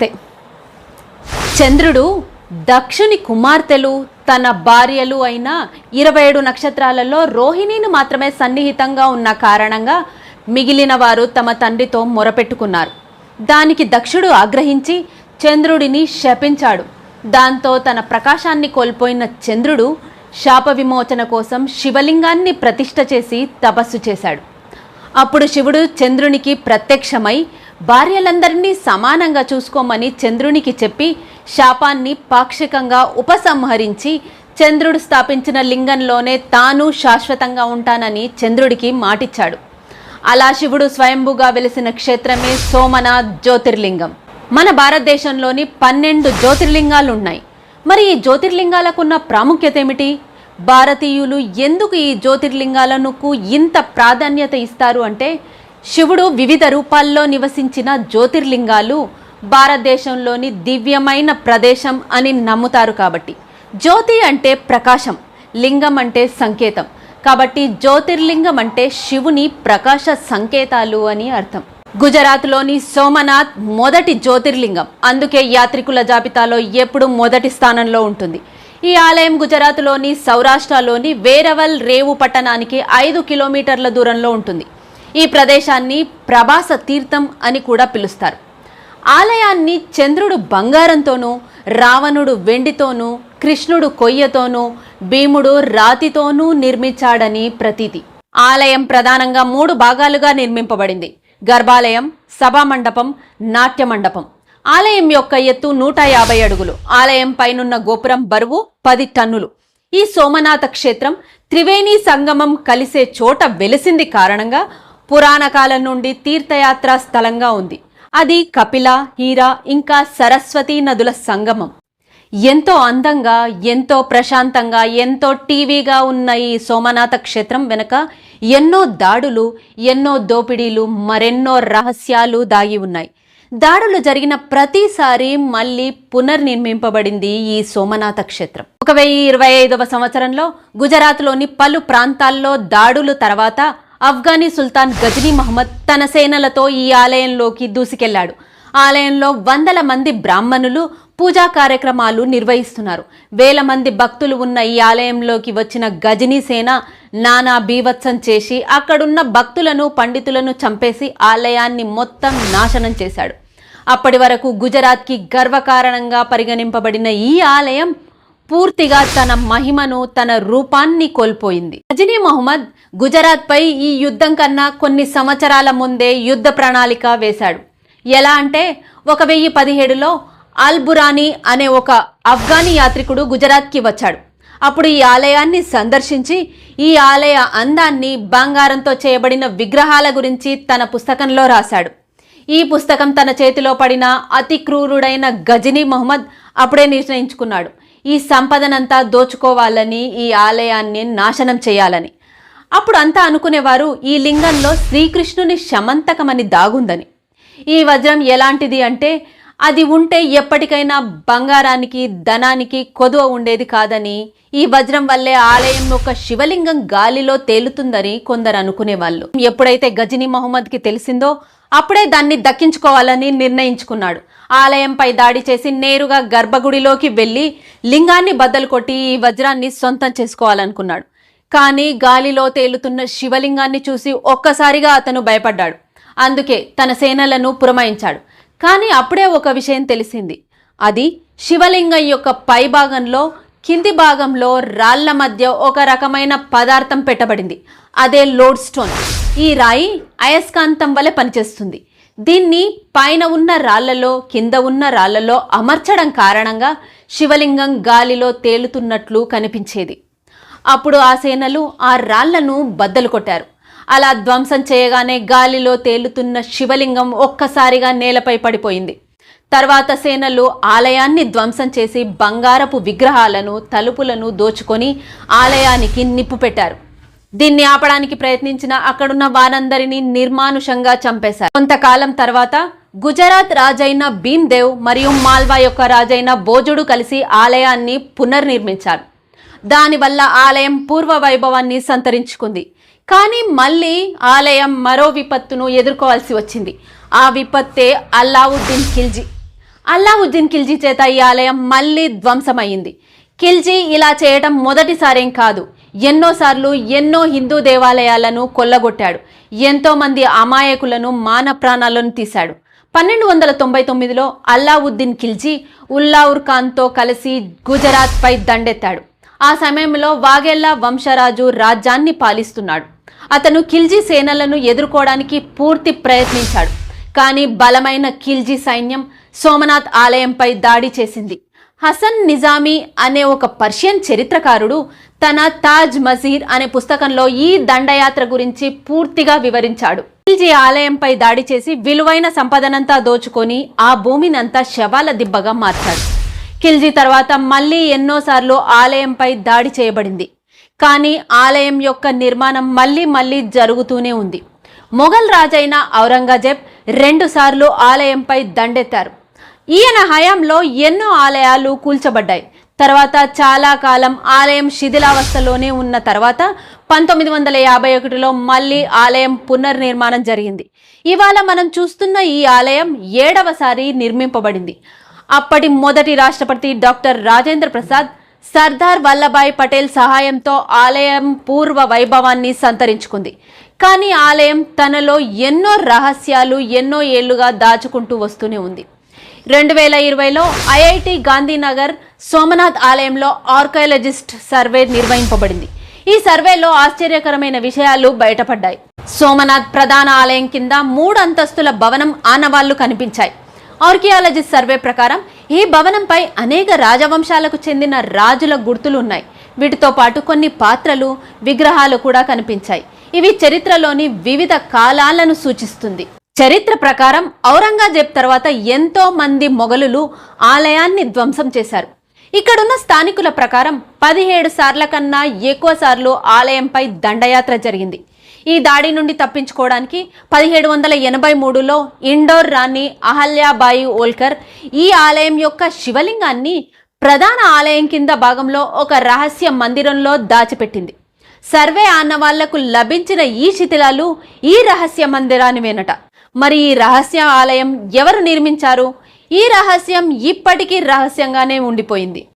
నమస్తే చంద్రుడు దక్షుని కుమార్తెలు తన భార్యలు అయిన ఇరవై ఏడు నక్షత్రాలలో రోహిణిని మాత్రమే సన్నిహితంగా ఉన్న కారణంగా మిగిలిన వారు తమ తండ్రితో మొరపెట్టుకున్నారు. దానికి దక్షుడు ఆగ్రహించి చంద్రుడిని శపించాడు. దాంతో తన ప్రకాశాన్ని కోల్పోయిన చంద్రుడు శాప విమోచన కోసం శివలింగాన్ని ప్రతిష్ఠ చేసి తపస్సు చేశాడు. అప్పుడు శివుడు చంద్రునికి ప్రత్యక్షమై భార్యలందరినీ సమానంగా చూసుకోమని చంద్రునికి చెప్పి శాపాన్ని పాక్షికంగా ఉపసంహరించి చంద్రుడు స్థాపించిన లింగంలోనే తాను శాశ్వతంగా ఉంటానని చంద్రుడికి మాటిచ్చాడు. అలా శివుడు స్వయంభూగా వెలిసిన క్షేత్రమే సోమనాథ్ జ్యోతిర్లింగం. మన భారతదేశంలోని పన్నెండు జ్యోతిర్లింగాలు ఉన్నాయి మరి ఈ జ్యోతిర్లింగాలకున్న ప్రాముఖ్యత ఏమిటి భారతీయులు ఎందుకు ఈ జ్యోతిర్లింగాలకు ఇంత ప్రాధాన్యత ఇస్తారు అంటే శివుడు వివిధ రూపాల్లో నివసించిన జ్యోతిర్లింగాలు భారతదేశంలోని దివ్యమైన ప్రదేశం అని నమ్ముతారు కాబట్టి. జ్యోతి అంటే ప్రకాశం లింగం అంటే సంకేతం. కాబట్టి జ్యోతిర్లింగం అంటే శివుని ప్రకాశ సంకేతాలు అని అర్థం. గుజరాత్లోని సోమనాథ్ మొదటి జ్యోతిర్లింగం. అందుకే యాత్రికుల జాబితాలో ఎప్పుడు మొదటి స్థానంలో ఉంటుంది. ఈ ఆలయం గుజరాత్లోని సౌరాష్ట్రలోని వేరవల్ రేవు పట్టణానికి ఐదు కిలోమీటర్ల దూరంలో ఉంటుంది. ఈ ప్రదేశాన్ని ప్రభాస తీర్థం అని కూడా పిలుస్తారు. ఆలయాన్ని చంద్రుడు బంగారంతోనూ రావణుడు వెండితోనూ కృష్ణుడు కొయ్యతోనూ భీముడు రాతితోనూ నిర్మించాడని ప్రతీతి. ఆలయం ప్రధానంగా మూడు భాగాలుగా నిర్మింపబడింది. గర్భాలయం సభామండపం నాట్య మండపం. ఆలయం యొక్క ఎత్తు నూట యాభై అడుగులు. ఆలయం పైనున్న గోపురం బరువు పది టన్నులు. ఈ సోమనాథ క్షేత్రం త్రివేణి సంగమం కలిసే చోట వెలిసింది కారణంగా పురాణ కాలం నుండి తీర్థయాత్రా స్థలంగా ఉంది. అది కపిల హీరా ఇంకా సరస్వతి నదుల సంగమం. ఎంతో అందంగా ఎంతో ప్రశాంతంగా ఎంతో టీవీగా ఉన్న ఈ సోమనాథ క్షేత్రం వెనుక ఎన్నో దాడులు ఎన్నో దోపిడీలు మరెన్నో రహస్యాలు దాగి ఉన్నాయి. దాడులు జరిగిన ప్రతిసారి మళ్ళీ పునర్నిర్మింపబడింది ఈ సోమనాథ క్షేత్రం. ఒక వెయ్యి ఇరవై ఐదవ సంవత్సరంలో గుజరాత్లోని పలు ప్రాంతాల్లో దాడులు తర్వాత అఫ్ఘానీ సుల్తాన్ గజనీ మహమ్మద్ తన సేనలతో ఈ ఆలయంలోకి దూసుకెళ్ళాడు. ఆలయంలో వందల మంది బ్రాహ్మణులు పూజా కార్యక్రమాలు నిర్వహిస్తున్నారు. వేల మంది భక్తులు ఉన్న ఈ ఆలయంలోకి వచ్చిన గజనీ సేన నానా బీభత్సం చేసి అక్కడున్న భక్తులను పండితులను చంపేసి ఆలయాన్ని మొత్తం నాశనం చేశాడు. అప్పటి వరకు గుజరాత్కి గర్వకారణంగా పరిగణింపబడిన ఈ ఆలయం పూర్తిగా తన మహిమను తన రూపాన్ని కోల్పోయింది. గజనీ మొహమ్మద్ గుజరాత్పై ఈ యుద్ధం కన్నా కొన్ని సంవత్సరాల ముందే యుద్ధ ప్రణాళిక వేశాడు. ఎలా అంటే ఒక వెయ్యి పదిహేడులో అల్బురాని అనే ఒక ఆఫ్ఘాని యాత్రికుడు గుజరాత్కి వచ్చాడు. అప్పుడు ఈ ఆలయాన్ని సందర్శించి ఈ ఆలయ అందాన్ని బంగారంతో చేయబడిన విగ్రహాల గురించి తన పుస్తకంలో రాశాడు. ఈ పుస్తకం తన చేతిలో పడిన అతి క్రూరుడైన గజనీ మహమ్మద్ అప్పుడే నిర్ణయించుకున్నాడు. ఈ సంపదనంతా దోచుకోవాలని ఈ ఆలయాన్ని నాశనం చేయాలని. అప్పుడు అంతా అనుకునేవారు ఈ లింగంలో శ్రీకృష్ణుని శమంతకమని దాగుందని. ఈ వజ్రం ఎలాంటిది అంటే అది ఉంటే ఎప్పటికైనా బంగారానికి ధనానికి కొదువ ఉండేది కాదని ఈ వజ్రం వల్లే ఆలయం ఒక శివలింగం గాలిలో తేలుతుందని కొందరు అనుకునేవాళ్ళు. ఎప్పుడైతే గజనీ మహమ్మద్కి తెలిసిందో అప్పుడే దాన్ని దక్కించుకోవాలని నిర్ణయించుకున్నాడు. ఆలయంపై దాడి చేసి నేరుగా గర్భగుడిలోకి వెళ్ళి లింగాన్ని బద్దలు కొట్టి ఈ వజ్రాన్ని సొంతం చేసుకోవాలనుకున్నాడు. కానీ గాలిలో తేలుతున్న శివలింగాన్ని చూసి ఒక్కసారిగా అతను భయపడ్డాడు. అందుకే తన సేనలను పురమాయించాడు. కానీ అప్పుడే ఒక విషయం తెలిసింది. అది శివలింగం యొక్క పై భాగంలో కింది భాగంలో రాళ్ళ మధ్య ఒక రకమైన పదార్థం పెట్టబడింది. అదే లోడ్ స్టోన్. ఈ రాయి అయస్కాంతం వలె పనిచేస్తుంది. దీన్ని పైన ఉన్న రాళ్ళలో కింద ఉన్న రాళ్ళలో అమర్చడం కారణంగా శివలింగం గాలిలో తేలుతున్నట్లు కనిపించేది. అప్పుడు ఆ సేనలు ఆ రాళ్ళను బద్దలు కొట్టారు. అలా ధ్వంసం చేయగానే గాలిలో తేలుతున్న శివలింగం ఒక్కసారిగా నేలపై పడిపోయింది. తర్వాత సేనలు ఆలయాన్ని ధ్వంసం చేసి బంగారపు విగ్రహాలను తలుపులను దోచుకొని ఆలయానికి నిప్పు పెట్టారు. దీన్ని ఆపడానికి ప్రయత్నించిన అక్కడున్న వారందరినీ నిర్మానుషంగా చంపేశారు. కొంతకాలం తర్వాత గుజరాత్ రాజైన భీమ్దేవ్ మరియు మాల్వా యొక్క రాజైన భోజుడు కలిసి ఆలయాన్ని పునర్నిర్మించారు. దానివల్ల ఆలయం పూర్వ వైభవాన్ని సంతరించుకుంది. కానీ మళ్ళీ ఆలయం మరో విపత్తును ఎదుర్కోవాల్సి వచ్చింది. ఆ విపత్తే అల్లావుద్దీన్ ఖిల్జీ. అల్లావుద్దీన్ ఖిల్జీ చేత ఈ ఆలయం మళ్ళీ ధ్వంసమయ్యింది. ఖిల్జీ ఇలా చేయటం మొదటిసారేం కాదు. ఎన్నోసార్లు ఎన్నో హిందూ దేవాలయాలను కొల్లగొట్టాడు. ఎంతో మంది అమాయకులను మాన ప్రాణాలను తీశాడు. పన్నెండు వందల తొంభై తొమ్మిదిలో అల్లావుద్దీన్ ఖిల్జీ ఉల్లావుర్ ఖాన్తో కలిసి గుజరాత్పై దండెత్తాడు. ఆ సమయంలో వాగెల్లా వంశరాజు రాజ్యాన్ని పాలిస్తున్నాడు. అతను ఖిల్జీ సేనలను ఎదుర్కోవడానికి పూర్తి ప్రయత్నించాడు. కానీ బలమైన ఖిల్జీ సైన్యం సోమనాథ్ ఆలయంపై దాడి చేసింది. హసన్ నిజామీ అనే ఒక పర్షియన్ చరిత్రకారుడు తన తాజ్ మజీర్ అనే పుస్తకంలో ఈ దండయాత్ర గురించి పూర్తిగా వివరించాడు. ఖిల్జీ ఆలయంపై దాడి చేసి విలువైన సంపదనంతా దోచుకొని ఆ భూమినంతా శవాల దిబ్బగా మార్చాడు. ఖిల్జీ తర్వాత మళ్ళీ ఎన్నోసార్లు ఆలయంపై దాడి చేయబడింది. కానీ ఆలయం యొక్క నిర్మాణం మళ్ళీ మళ్ళీ జరుగుతూనే ఉంది. మొఘల్ రాజైన ఔరంగజేబ్ రెండుసార్లు ఆలయంపై దండెత్తారు. ఈయన హయాంలో ఎన్నో ఆలయాలు కూల్చబడ్డాయి. తర్వాత చాలా కాలం ఆలయం శిథిలావస్థలోనే ఉన్న తర్వాత పంతొమ్మిది వందల యాభై ఒకటిలో మళ్ళీ ఆలయం పునర్నిర్మాణం జరిగింది. ఇవాళ మనం చూస్తున్న ఈ ఆలయం ఏడవసారి నిర్మింపబడింది. అప్పటి మొదటి రాష్ట్రపతి డాక్టర్ రాజేంద్ర ప్రసాద్ సర్దార్ వల్లభాయ్ పటేల్ సహాయంతో ఆలయం పూర్వ వైభవాన్ని సంతరించుకుంది. కానీ ఆలయం తనలో ఎన్నో రహస్యాలు ఎన్నో ఏళ్ళుగా దాచుకుంటూ వస్తూనే ఉంది. రెండు వేల ఇరవైలో ఐఐటి గాంధీనగర్ సోమనాథ్ ఆలయంలో ఆర్కాలజిస్ట్ సర్వే నిర్వహింపబడింది. ఈ సర్వేలో ఆశ్చర్యకరమైన విషయాలు బయటపడ్డాయి. సోమనాథ్ ప్రధాన ఆలయం కింద మూడు అంతస్తుల భవనం ఆనవాళ్ళు కనిపించాయి. ఆర్కియాలజిస్ట్ సర్వే ప్రకారం ఈ భవనంపై అనేక రాజవంశాలకు చెందిన రాజుల గుర్తులు ఉన్నాయి వీటితో పాటు కొన్ని పాత్రలు విగ్రహాలు కూడా కనిపించాయి. ఇవి చరిత్రలోని వివిధ కాలాలను సూచిస్తుంది. చరిత్ర ప్రకారం ఔరంగజేబ్ తర్వాత ఎంతో మంది మొఘలులు ఆలయాన్ని ధ్వంసం చేశారు. ఇక్కడున్న స్థానికుల ప్రకారం పదిహేడు సార్ల కన్నా ఎక్కువ సార్లు ఆలయంపై దండయాత్ర జరిగింది. ఈ దాడి నుండి తప్పించుకోవడానికి పదిహేడు వందల ఎనభై మూడులో ఇండోర్ రాణి అహల్యాబాయి ఓల్కర్ ఈ ఆలయం యొక్క శివలింగాన్ని ప్రధాన ఆలయం కింద భాగంలో ఒక రహస్య మందిరంలో దాచిపెట్టింది. సర్వే ఆనవాళ్ళకు లభించిన ఈ శిథిలాలు ఈ రహస్య మందిరాన్ని వెనట మరి ఈ రహస్య ఆలయం ఎవరు నిర్మించారు? ఈ రహస్యం ఇప్పటికీ రహస్యంగానే ఉండిపోయింది.